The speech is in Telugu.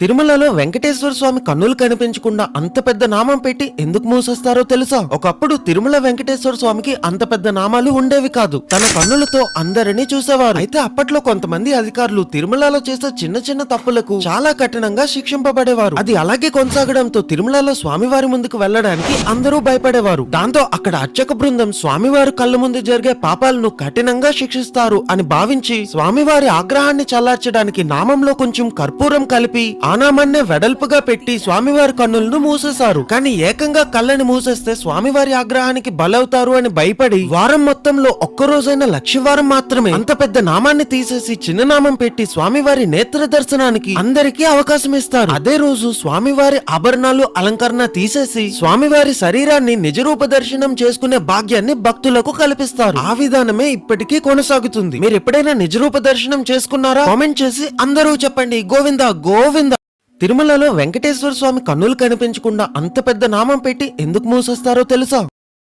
తిరుమలలో వెంకటేశ్వర స్వామి కన్నులు కనిపించకుండా అంత పెద్ద నామం పెట్టి ఎందుకు మూసేస్తారో తెలుసా? ఒకప్పుడు తిరుమల వెంకటేశ్వర స్వామికి అంత పెద్ద నామాలు ఉండేవి కాదు. తన కన్నులతో అందరినీ చూసేవారు. అయితే అప్పట్లో కొంతమంది అధికారులు తిరుమలలో చేసే చిన్న చిన్న తప్పులకు చాలా కఠినంగా శిక్షింపబడేవారు. అది అలాగే కొనసాగడంతో తిరుమలలో స్వామివారి ముందుకు వెళ్ళడానికి అందరూ భయపడేవారు. దాంతో అక్కడ అర్చక బృందం స్వామివారి కళ్ళ ముందు జరిగే పాపాలను కఠినంగా శిక్షిస్తారు అని భావించి స్వామివారి ఆగ్రహాన్ని చల్లార్చడానికి నామంలో కొంచెం కర్పూరం కలిపి ఆ వెడల్పుగా పెట్టి స్వామివారి కన్నులను మూసేశారు. కానీ ఏకంగా కళ్ళని మూసేస్తే స్వామివారి ఆగ్రహానికి బలవుతారు అని భయపడి వారం మొత్తంలో ఒక్క రోజైన లక్షవారం మాత్రమే అంత పెద్ద నామాన్ని తీసేసి చిన్న నామం పెట్టి స్వామివారి నేత్ర దర్శనానికి అందరికీ అవకాశం ఇస్తారు. అదే రోజు స్వామివారి ఆభరణాలు అలంకరణ తీసేసి స్వామివారి శరీరాన్ని నిజరూప దర్శనం చేసుకునే భాగ్యాన్ని భక్తులకు కల్పిస్తారు. ఆ విధానమే ఇప్పటికీ కొనసాగుతుంది. మీరు ఎప్పుడైనా నిజరూప దర్శనం చేసుకున్నారా? కామెంట్ చేసి అందరూ చెప్పండి. గోవింద గోవింద. తిరుమలలో వెంకటేశ్వర స్వామి కన్నులు కనిపించకుండా అంత పెద్ద నామం పెట్టి ఎందుకు మూసేస్తారో తెలుసా?